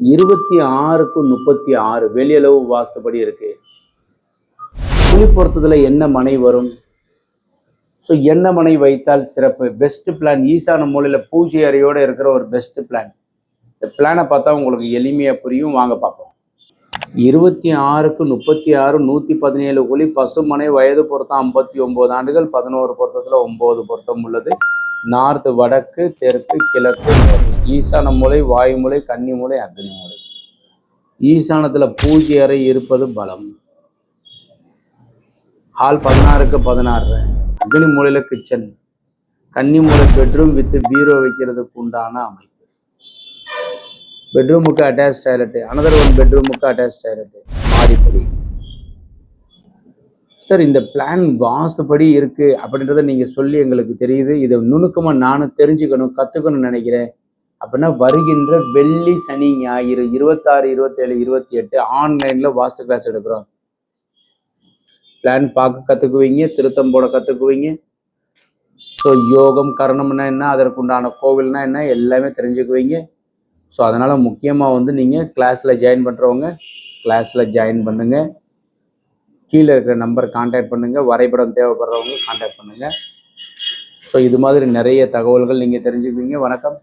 இருபத்தி ஆறுக்கு முப்பத்தி ஆறு வெளியளவு வாஸ்துபடி இருக்கு. புலி பொருத்தத்தில் என்ன மனை வரும்? ஸோ என்ன மனை வைத்தால் சிறப்பு? பெஸ்ட் பிளான் ஈசான மூலையில் பூஜை அறையோடு இருக்கிற ஒரு பெஸ்ட் பிளான் இந்த பிளானை பார்த்தா உங்களுக்கு எளிமையாக புரியும். வாங்க பார்ப்போம். இருபத்தி ஆறுக்கு முப்பத்தி ஆறு நூற்றி பதினேழு குழி பசுமனை வயது பொருத்தம் ஐம்பத்தி ஒம்பது ஆண்டுகள் பதினோரு பொருத்தத்தில் ஒம்பது பொருத்தம் உள்ளது. நார்த்து வடக்கு தெற்கு கிழக்கு ஈசான மூலை வாயுமூலை கன்னிமூலை அக்னிமுலை அக்னி மூலை. ஈசானத்தில் பூஜை அறை இருப்பது பலம். ஹால் பதினாறுக்கு பதினாறு அக்னி மூலையில் கிச்சன். கன்னி மூலை பெட்ரூம் வித்து பீரோ வைக்கிறதுக்கு உண்டான அமைப்பு. பெட்ரூமுக்கு அட்டாச் டாய்லெட்டு அனதர் ஒன் பெட்ரூமுக்கு அட்டாச் டாய்லெட்டு மாடிப்படி. சார் இந்த பிளான் வாஸ்துபடி இருக்கு அப்படின்றத நீங்க சொல்லி எங்களுக்கு தெரியுது. இதை நுணுக்கமாக நானும் தெரிஞ்சுக்கணும் கத்துக்கணும்னு நினைக்கிறேன். அப்படின்னா வருகின்ற வெள்ளி சனி ஞாயிறு இருபத்தாறு இருபத்தேழு இருபத்தி எட்டு ஆன்லைன்ல வாஸ்து கிளாஸ் எடுக்கிறோம். பிளான் பார்க்க கற்றுக்குவீங்க திருத்தம் போட கற்றுக்குவீங்க ஸோ யோகம் கரணம்னா என்ன? அதற்குண்டான கோவில்னா என்ன? எல்லாமே தெரிஞ்சுக்குவீங்க. ஸோ அதனால் முக்கியமாக வந்து நீங்கள் கிளாஸில் ஜாயின் பண்ணுறவங்க கிளாஸில் ஜாயின் பண்ணுங்கள் கீழே இருக்கிற நம்பர் காண்டாக்ட் பண்ணுங்கள் வரைபடம் தேவைப்படுறவங்க காண்டாக்ட் பண்ணுங்கள் ஸோ இது மாதிரி நிறைய தகவல்கள் நீங்கள் தெரிஞ்சுக்குவீங்க. வணக்கம்.